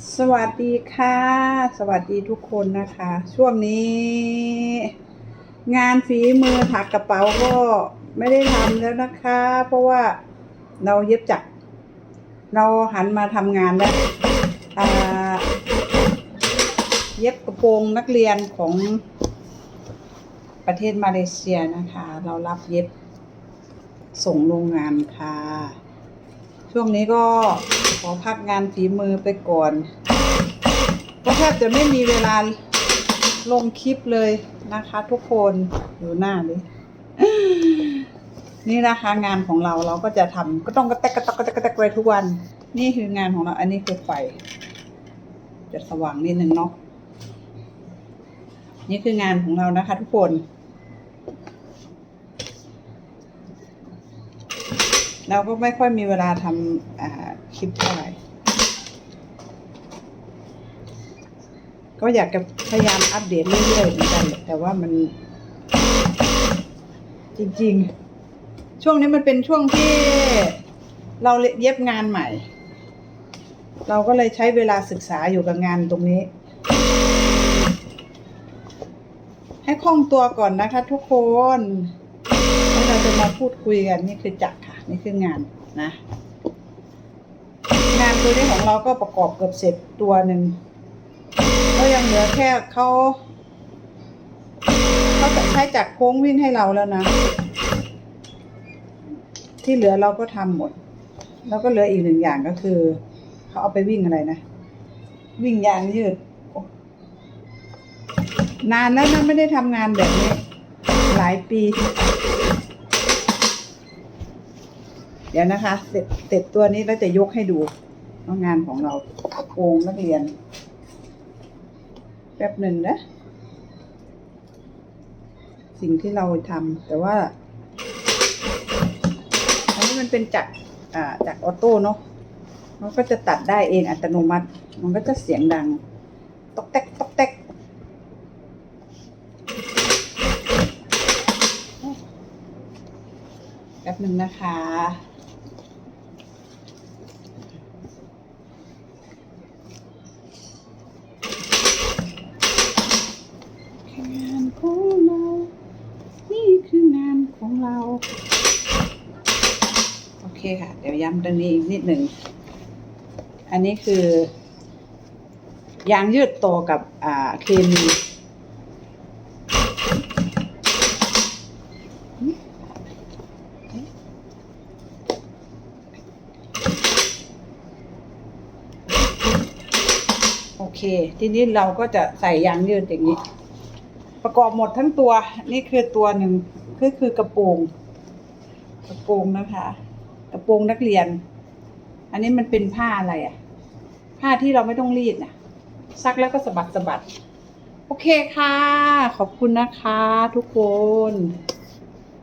สวัสดีค่ะ สวัสดีทุกคนนะคะ ช่วงนี้ งานฝีมือถักกระเป๋าก็ไม่ได้ทำแล้วนะคะ เพราะว่าเราเย็บจัก เราหันมาทำงานแล้วอ่าเย็บกระโปรงนักเรียนของประเทศมาเลเซียนะคะ เรารับเย็บส่งโรงงานค่ะ ช่วงนี้ก็ขอพักงานฝีมือไปก่อนก็แทบจะไม่มีเวลาลงคลิปเลยนะคะ ทุกคนดูหน้าดินี่นะคะงานของเราเราก็จะทำก็ต้องกระแตกกระตอกกระแตกกระแตกไปทุกวัน นี่คืองานของเรา อันนี้คือไฟจะสว่างนิดนึงเนาะนี่คืองานของเรานะคะ ทุกคน เราก็ไม่ค่อยมีเวลาทำคลิปเท่าไหร่ ก็อยากจะพยายามอัปเดตเรื่อยๆเหมือนกันแต่ว่ามัน จริง ๆ ช่วงนี้มันเป็นช่วงที่เราเย็บงานใหม่ เราก็เลยใช้เวลาศึกษาอยู่กับงานตรงนี้ ให้คล่องตัวก่อนนะคะทุกคนแล้วเราจะมาพูดคุยกันนี่คือจักรค่ะ นี่คืองานนะ งานตัวนี้ของเราก็ประกอบเกือบเสร็จตัวหนึ่งก็ยังเหลือแค่เขาเขาจะใช้จักรโค้งวิ่งให้เราแล้วนะ ที่เหลือเราก็ทำหมด แล้วก็เหลืออีกหนึ่งอย่างก็คือเขาเอาไปวิ่งอะไรนะ วิ่งยางยืดนานแล้วนะไม่ได้ทำงานแบบนี้ หลายปี เดี๋ยวนะคะเสร็จเสร็จตัวนี้แล้วจะยกให้ดูว่างานของเราโกงนักเรียน แป๊บหนึ่งนะ สิ่งที่เราทำแต่ว่า อันนี้มันเป็นจักรอ่าจักรออโต้เนาะมันก็จะตัดได้เองอัตโนมัติ มันก็จะเสียงดังตอกแตกตอกแตกแป๊บหนึ่งนะคะ งาน ของเรา นี่คืองานของเรา โอเคค่ะ เดี๋ยวย้ำตรงนี้อีกนิดหนึ่ง อันนี้คือ ยางยืดโตวกับอ่าเคมีโอเค ทีนี้เราก็จะใส่ยางยืดอย่างนี้ ประกอบหมดทั้งตัว นี่คือตัวหนึ่งก็คือกระโปรงกระโปรงนะคะ กระโปรงนักเรียน อันนี้มันเป็นผ้าอะไรอะผ้าที่เราไม่ต้องรีดนะซักแล้วก็สะบัดสะบัด โอเคค่ะ ขอบคุณนะคะทุกคน